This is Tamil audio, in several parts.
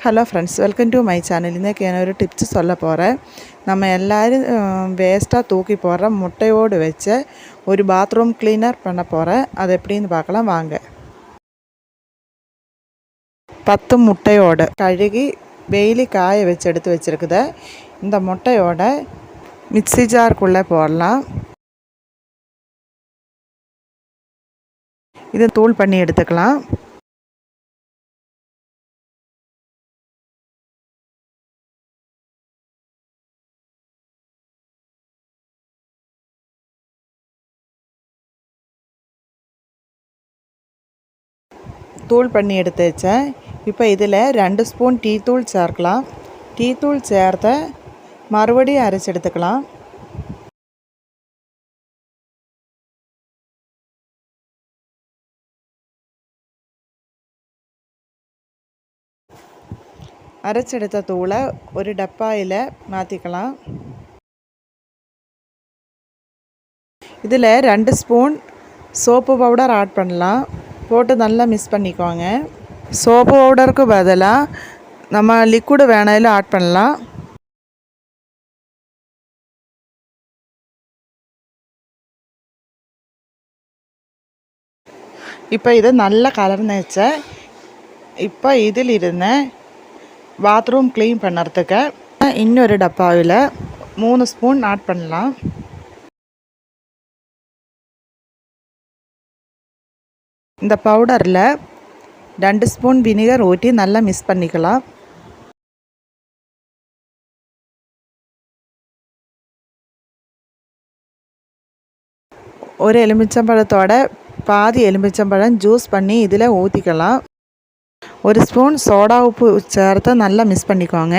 Hello friends welcome to my channel இன்றைக்கி நான் ஒரு டிப்ஸ் சொல்ல போகிறேன் நம்ம எல்லோரும் வேஸ்ட்டாக தூக்கி போடுற முட்டையோடு வச்ச ஒரு பாத்ரூம் க்ளீனர் பண்ண போகிறேன் அது எப்படின்னு பார்க்கலாம் வாங்க பத்து முட்டையோடு கழுகி வெயிலி காய வச்சு எடுத்து வச்சுருக்குத இந்த முட்டையோட மிக்ஸி ஜாருக்குள்ளே போடலாம் இதை தூள் பண்ணி எடுத்துக்கலாம் தூள் பண்ணி எடுத்து வச்சேன். இப்போ இதில் ரெண்டு ஸ்பூன் டீ தூள் சேர்க்கலாம். டீ தூள் சேர்த்த மறுபடியும் அரைச்சி எடுத்துக்கலாம். அரைச்செடுத்த தூளை ஒரு டப்பாயில் மாற்றிக்கலாம் இதில் ரெண்டு ஸ்பூன் சோப்பு பவுடர் ஆட் பண்ணலாம். போட்டு நல்லா மிக்ஸ் பண்ணிக்கோங்க. சோப்பு பவுடருக்கு பதிலாக நம்ம லிக்விடு வேணாலும் ஆட் பண்ணலாம். இப்போ இது நல்லா கலர்ந்து வச்சேன் இப்போ இதில் இருந்த பாத்ரூம் க்ளீன் பண்ணுறதுக்கு இன்னொரு டப்பாவில் மூணு ஸ்பூன் ஆட் பண்ணலாம். இந்த பவுடரில் ரெண்டு ஸ்பூன் வினிகர் ஊற்றி நல்லா மிக்ஸ் பண்ணிக்கலாம். ஒரு எலுமிச்சம்பழத்தோட பாதி எலுமிச்சம்பழம் ஜூஸ் பண்ணி இதில் ஊற்றிக்கலாம் ஒரு ஸ்பூன் சோடா உப்பு சேர்த்து நல்லா மிக்ஸ் பண்ணிக்கோங்க.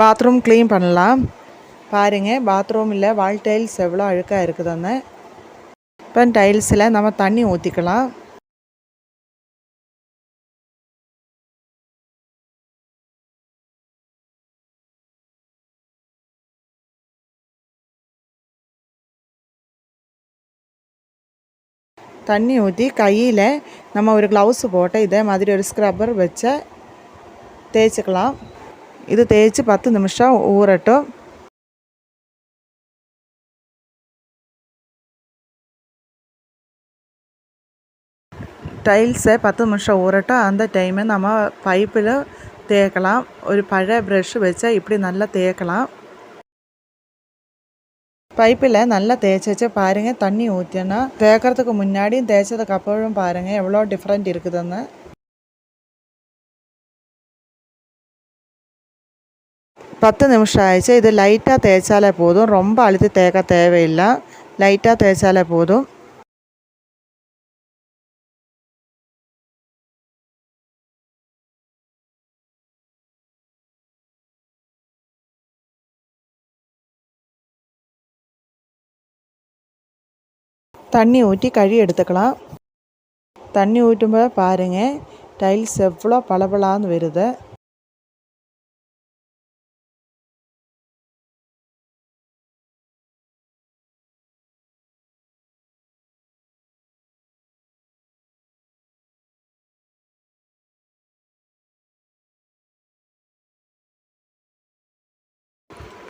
பாத்ரூம் க்ளீன் பண்ணலாம். பாருங்கள் பாத்ரூமில் வால் டைல்ஸ் எவ்வளோ அழுக்காக இருக்குதுன்னு. இப்போ டைல்ஸில் நம்ம தண்ணி ஊற்றிக்கலாம் தண்ணி ஊற்றி கையில் நம்ம ஒரு க்ளவுஸ் போட்டு இதே மாதிரி ஒரு ஸ்க்ரப்பர் வச்ச தேய்ச்சிக்கலாம். இது தேய்ச்சி பத்து நிமிஷம் ஊறட்டும் டைல்ஸை பத்து நிமிஷம் ஊறட்டும் அந்த டைமை நம்ம பைப்பில் தேய்க்கலாம் ஒரு பழைய ப்ரெஷ் வச்சா இப்படி நல்லா தேய்க்கலாம் பைப்பில் நல்லா தேய்ச்சி வச்சு பாருங்கள் தண்ணி ஊற்றினா தேய்க்கிறதுக்கு முன்னாடியும் தேய்ச்சதுக்கு அப்புறம் பாருங்கள் எவ்வளோ டிஃப்ரெண்ட் இருக்குதுன்னு பத்து நிமிஷம் ஆயிடுச்சு இது லைட்டாக தேய்ச்சாலே போதும் ரொம்ப அழுத்தி தேய்க்க தேவையில்லை லைட்டாக தேய்ச்சாலே போதும் தண்ணி ஊற்றி கழுவி எடுத்துக்கலாம் தண்ணி ஊற்றும்போது பாருங்கள் டைல்ஸ் எவ்வளோ பளபளான்னு வருது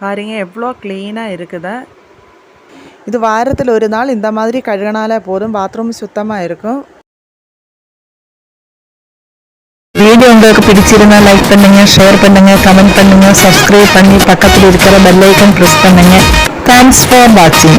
பாருங்க எவ்வளோ க்ளீனாக இருக்குதா? இது வாரத்தில் ஒரு நாள் இந்த மாதிரி கழுகினாலே போதும் பாத்ரூம் சுத்தமாக இருக்கும். வீடியோ உங்களுக்கு பிடிச்சிருந்தா லைக் பண்ணுங்க ஷேர் பண்ணுங்க கமெண்ட் பண்ணுங்க சப்ஸ்கிரைப் பண்ணி பக்கத்தில் இருக்கிற பெல் ஐக்கன் ப்ரெஸ் பண்ணுங்க. தேங்க்ஸ் ஃபார் வாட்சிங்